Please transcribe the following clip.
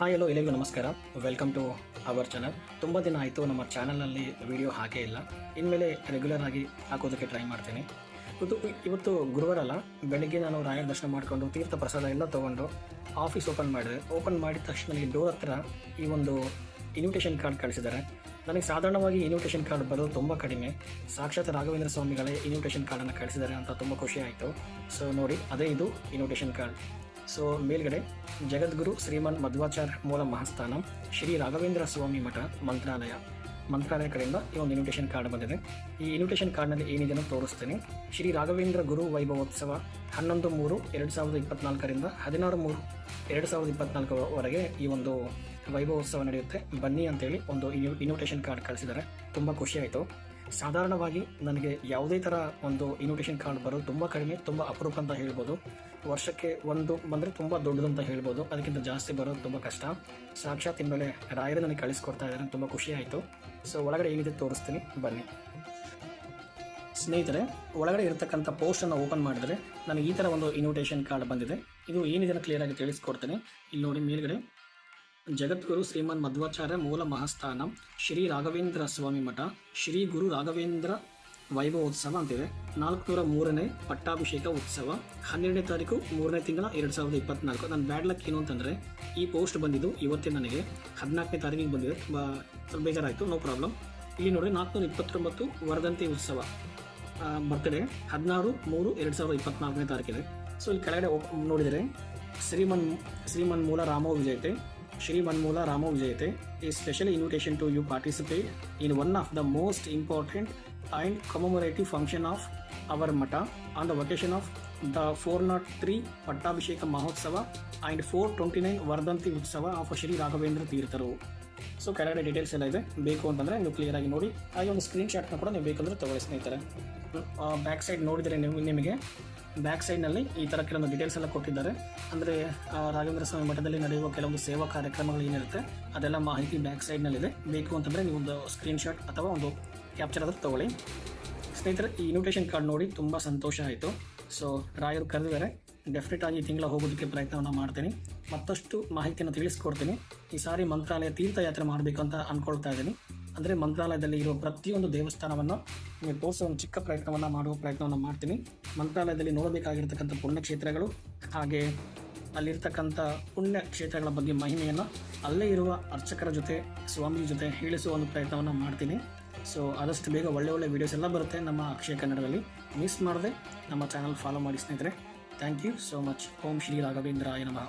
Hi ಎಲ್ಲೋ ಎಲ್ಲರಿಗೂ ನಮಸ್ಕಾರ. Welcome to our channel ತುಂಬ ದಿನ ಆಯಿತು, ನಮ್ಮ ಚಾನಲ್ನಲ್ಲಿ ವಿಡಿಯೋ ಹಾಕೇ ಇಲ್ಲ. ಇನ್ಮೇಲೆ ರೆಗ್ಯುಲರ್ ಆಗಿ ಹಾಕೋದಕ್ಕೆ ಟ್ರೈ ಮಾಡ್ತೀನಿ. ಇವತ್ತು ಇವತ್ತು ಗುರುವಾರ ಅಲ್ಲ, ಬೆಳಿಗ್ಗೆ ನಾನು ರಾಯರ ದರ್ಶನ ಮಾಡಿಕೊಂಡು ತೀರ್ಥ ಪ್ರಸಾದ ಎಲ್ಲ ತೊಗೊಂಡು ಆಫೀಸ್ ಓಪನ್ ಮಾಡಿದೆ. ಓಪನ್ ಮಾಡಿದ ತಕ್ಷಣ ಈ ಡೋರ್ ಹತ್ರ ಈ ಒಂದು ಇನ್ವಿಟೇಷನ್ ಕಾರ್ಡ್ ಕಳಿಸಿದ್ದಾರೆ. ನನಗೆ ಸಾಧಾರಣವಾಗಿ ಇನ್ವಿಟೇಷನ್ ಕಾರ್ಡ್ ಬರೋದು ತುಂಬ ಕಡಿಮೆ. ಸಾಕ್ಷಾತ್ ರಾಘವೇಂದ್ರ ಸ್ವಾಮಿಗಳೇ ಇನ್ವಿಟೇಷನ್ ಕಾರ್ಡನ್ನು ಕಳಿಸಿದ್ದಾರೆ ಅಂತ ತುಂಬ ಖುಷಿ ಆಯಿತು. ಸೊ ನೋಡಿ, ಅದೇ ಇದು ಇನ್ವಿಟೇಷನ್ ಕಾರ್ಡ್ ಸೊ ಮೇಲ್ಗಡೆ ಜಗದ್ಗುರು ಶ್ರೀಮನ್ ಮಧ್ವಾಚಾರ್ಯ ಮೂಲ ಮಹಾಸ್ಥಾನ ಶ್ರೀ ರಾಘವೇಂದ್ರ ಸ್ವಾಮಿ ಮಠ ಮಂತ್ರಾಲಯ. ಮಂತ್ರಾಲಯ ಕಡೆಯಿಂದ ಈ ಒಂದು ಇನ್ವಿಟೇಷನ್ ಕಾರ್ಡ್ ಬಂದಿದೆ. ಈ ಇನ್ವಿಟೇಷನ್ ಕಾರ್ಡ್ನಲ್ಲಿ ಏನಿದೆ ಅಂತ ತೋರಿಸ್ತೀನಿ. ಶ್ರೀ ರಾಘವೇಂದ್ರ ಗುರು ವೈಭವೋತ್ಸವ ಹನ್ನೊಂದು ಮೂರು ಎರಡು ಸಾವಿರದ ಇಪ್ಪತ್ನಾಲ್ಕರಿಂದ ಹದಿನಾರು ಮೂರು ಎರಡು ಸಾವಿರದ ಇಪ್ಪತ್ನಾಲ್ಕರವರೆಗೆ ಈ ಒಂದು ವೈಭವೋತ್ಸವ ನಡೆಯುತ್ತೆ. ಬನ್ನಿ ಅಂತೇಳಿ ಒಂದು ಇನ್ವಿಟೇಷನ್ ಕಾರ್ಡ್ ಕಳಿಸಿದ್ದಾರೆ. ತುಂಬ ಖುಷಿಯಾಯಿತು ಸಾಧಾರಣವಾಗಿ ನನಗೆ ಯಾವುದೇ ಥರ ಒಂದು ಇನ್ವಿಟೇಷನ್ ಕಾರ್ಡ್ ಬರೋದು ತುಂಬ ಕಡಿಮೆ, ತುಂಬ ಅಪರೂಪ ಅಂತ ಹೇಳ್ಬೋದು. ವರ್ಷಕ್ಕೆ ಒಂದು ಬಂದರೆ ತುಂಬ ದೊಡ್ಡದಂತ ಹೇಳ್ಬೋದು. ಅದಕ್ಕಿಂತ ಜಾಸ್ತಿ ಬರೋದು ತುಂಬ ಕಷ್ಟ. ಸಾಕ್ಷಾತ್ ಇನ್ಮೇಲೆ ರಾಯರು ನನಗೆ ಕಳಿಸ್ಕೊಡ್ತಾ ಇದ್ದಾರೆ ತುಂಬ ಖುಷಿ ಆಯಿತು. ಸೊ ಒಳಗಡೆ ಏನಿದೆ ತೋರಿಸ್ತೀನಿ. ಬನ್ನಿ. ಸ್ನೇಹಿತರೆ, ಒಳಗಡೆ ಇರತಕ್ಕಂಥ ಪೋಸ್ಟನ್ನು ಓಪನ್ ಮಾಡಿದರೆ ನನಗೆ ಈ ಥರ ಒಂದು ಇನ್ವಿಟೇಷನ್ ಕಾರ್ಡ್ ಬಂದಿದೆ. ಇದು ಏನಿದೆ ಕ್ಲಿಯರಾಗಿ ತಿಳಿಸ್ಕೊಡ್ತೇನೆ. ಇಲ್ಲಿ ನೋಡಿ ಮೇಲ್ಗಡೆ. ಜಗದ್ಗುರು ಶ್ರೀಮನ್ ಮಧ್ವಾಚಾರ್ಯ ಮೂಲ ಮಹಾಸ್ಥಾನ ಶ್ರೀ ರಾಘವೇಂದ್ರ ಸ್ವಾಮಿ ಮಠ, ಶ್ರೀ ಗುರು ರಾಘವೇಂದ್ರ ವೈಭವೋತ್ಸವ ಅಂತಿದೆ. ನಾಲ್ಕುನೂರ ಮೂರನೇ ಪಟ್ಟಾಭಿಷೇಕ ಉತ್ಸವ, ಹನ್ನೆರಡನೇ ತಾರೀಕು ಮೂರನೇ ತಿಂಗಳ ಎರಡು ಸಾವಿರದ ಇಪ್ಪತ್ನಾಲ್ಕು. ನನ್ನ ಬ್ಯಾಡ್ ಲಕ್ ಏನು ಅಂತಂದರೆ, ಈ ಪೋಸ್ಟ್ ಬಂದಿದ್ದು ಇವತ್ತೇ ನನಗೆ ಹದಿನಾಲ್ಕನೇ ತಾರೀಕಿಗೆ ಬಂದಿದೆ. ತುಂಬ ಬೇಜಾರಾಯಿತು, ನೋ ಪ್ರಾಬ್ಲಮ್. ಇಲ್ಲಿ ನೋಡಿ ನಾಲ್ಕುನೂರ ಇಪ್ಪತ್ತೊಂಬತ್ತು ವರದಂತಿ ಉತ್ಸವ ಬರ್ತಡೇ ಹದಿನಾರು ಮೂರು ಎರಡು ಸಾವಿರದ ಇಪ್ಪತ್ನಾಲ್ಕನೇ ತಾರೀಕಿದೆ. ಸೊ ಇಲ್ಲಿ ಕೆಳಗಡೆ ನೋಡಿದರೆ ಶ್ರೀಮನ್ ಶ್ರೀಮನ್ ಮೂಲ ರಾಮೋ ವಿಜಯತೆ ಶ್ರೀಮನ್ಮೂಲ ರಾಮ ವಿಜಯತೆ ಈ special invitation to you participate in one of the most important and commemorative function of our Math on the vocation of the four not three ಪಟ್ಟಾಭಿಷೇಕ ಮಹೋತ್ಸವ ಆ್ಯಂಡ್ ಫೋರ್ ಟ್ವೆಂಟಿ ನೈನ್ ವರ್ಧಂತಿ ಉತ್ಸವ ಆಫ್ ಶ್ರೀ ರಾಘವೇಂದ್ರ ತೀರ್ಥರು ಸೊ ಕೆಳಗಡೆ details ಎಲ್ಲ ಇದೆ. ಬೇಕು ಅಂತಂದರೆ ನೀವು ಕ್ಲಿಯರ್ ಆಗಿ ನೋಡಿ. ಹಾಗೆ ಒಂದು ಸ್ಕ್ರೀನ್ ಶಾಟ್ನ ಕೂಡ ನೀವು ಬೇಕಂದ್ರೆ ತಗೊಳ್ಳಿ ಸ್ನೇಹಿತರೆ. ಬ್ಯಾಕ್ ಸೈಡ್ ನೋಡಿದರೆ ನಿಮಗೆ ಬ್ಯಾಕ್ ಸೈಡ್ನಲ್ಲಿ ಈ ಥರ ಕೆಲವೊಂದು ಡೀಟೇಲ್ಸ್ ಎಲ್ಲ ಕೊಟ್ಟಿದ್ದಾರೆ. ಅಂದರೆ ರಾಘವೇಂದ್ರ ಸ್ವಾಮಿ ಮಠದಲ್ಲಿ ನಡೆಯುವ ಕೆಲವೊಂದು ಸೇವಾ ಕಾರ್ಯಕ್ರಮಗಳು ಏನಿರುತ್ತೆ, ಅದೆಲ್ಲ ಮಾಹಿತಿ ಬ್ಯಾಕ್ ಸೈಡ್ನಲ್ಲಿದೆ ಬೇಕು ಅಂತಂದರೆ ನೀವು ಒಂದು ಸ್ಕ್ರೀನ್ ಶಾಟ್ ಅಥವಾ ಒಂದು ಕ್ಯಾಪ್ಚರ್ ಆದರೂ ತಗೊಳ್ಳಿ. ಸ್ನೇಹಿತರೆ, ಈ ಇನ್ವಿಟೇಷನ್ ಕಾರ್ಡ್ ನೋಡಿ ತುಂಬ ಸಂತೋಷ ಆಯಿತು. ಸೊ ರಾಯರು ಕರೆದಿದ್ದಾರೆ ಡೆಫಿನೆಟ್ ಆಗಿ ತಿಂಗಳ ಹೋಗೋದಕ್ಕೆ ಪ್ರಯತ್ನವನ್ನು ಮಾಡ್ತೀನಿ. ಮತ್ತಷ್ಟು ಮಾಹಿತಿಯನ್ನು ತಿಳಿಸ್ಕೊಡ್ತೀನಿ. ಈ ಸಾರಿ ಮಂತ್ರಾಲಯ ತೀರ್ಥಯಾತ್ರೆ ಮಾಡಬೇಕು ಅಂತ ಅಂದ್ಕೊಳ್ತಾ ಇದ್ದೀನಿ. ಅಂದರೆ ಮಂತ್ರಾಲಯದಲ್ಲಿ ಇರುವ ಪ್ರತಿಯೊಂದು ದೇವಸ್ಥಾನವನ್ನು ನಿಮಗೆ ತೋರಿಸೋ ಒಂದು ಚಿಕ್ಕ ಪ್ರಯತ್ನವನ್ನು ಮಾಡುವ ಪ್ರಯತ್ನವನ್ನು ಮಾಡ್ತೀನಿ. ಮಂತ್ರಾಲಯದಲ್ಲಿ ನೋಡಬೇಕಾಗಿರ್ತಕ್ಕಂಥ ಪುಣ್ಯಕ್ಷೇತ್ರಗಳು ಹಾಗೆ ಅಲ್ಲಿರ್ತಕ್ಕಂಥ ಪುಣ್ಯ ಕ್ಷೇತ್ರಗಳ ಬಗ್ಗೆ ಮಹಿಮೆಯನ್ನು ಅಲ್ಲೇ ಇರುವ ಅರ್ಚಕರ ಜೊತೆ ಸ್ವಾಮಿ ಜೊತೆ ಹೇಳಿಸುವ ಒಂದು ಪ್ರಯತ್ನವನ್ನು ಮಾಡ್ತೀನಿ. ಸೊ ಆದಷ್ಟು ಬೇಗ ಒಳ್ಳೆ ಒಳ್ಳೆ ವೀಡಿಯೋಸ್ ಎಲ್ಲ ಬರುತ್ತೆ ನಮ್ಮ ಅಕ್ಷಯ ಕನ್ನಡದಲ್ಲಿ. ಮಿಸ್ ಮಾಡದೆ, ನಮ್ಮ ಚಾನಲ್ ಫಾಲೋ ಮಾಡಿ ಸ್ನೇಹಿತರೆ. Thank you so much Om Shri Raghavendra ನಮಃ.